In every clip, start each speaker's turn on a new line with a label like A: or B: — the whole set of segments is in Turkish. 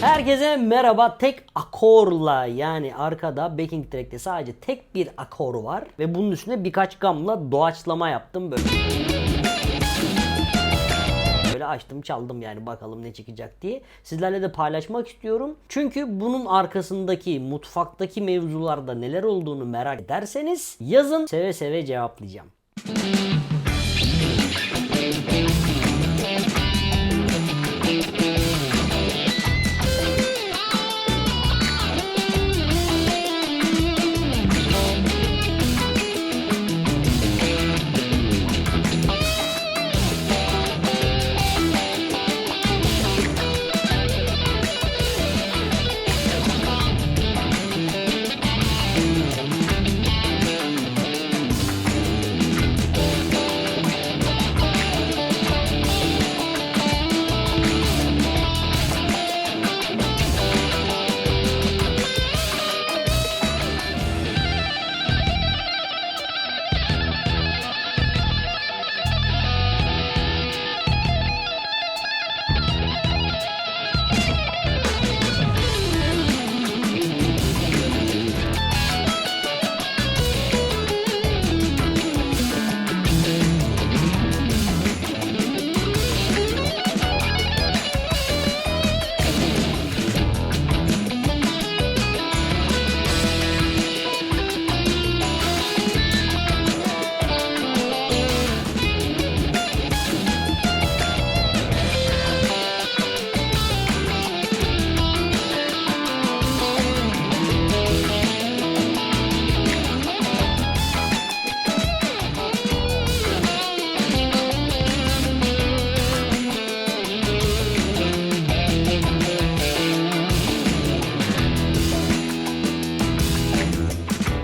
A: Herkese merhaba. Tek akorla yani arkada backing track'te sadece tek bir akor var ve bunun üstüne birkaç gamla doğaçlama yaptım böyle. Böyle açtım çaldım yani bakalım ne çıkacak diye. Sizlerle de paylaşmak istiyorum. Çünkü bunun arkasındaki mutfaktaki mevzularda neler olduğunu merak ederseniz yazın seve seve cevaplayacağım.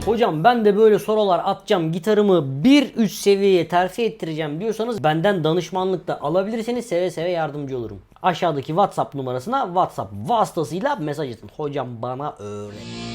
A: Hocam ben de böyle sorular atacağım gitarımı bir üst seviyeye terfi ettireceğim diyorsanız benden danışmanlık da alabilirseniz seve seve yardımcı olurum. Aşağıdaki WhatsApp numarasına WhatsApp vasıtasıyla mesaj atın. Hocam bana öğret.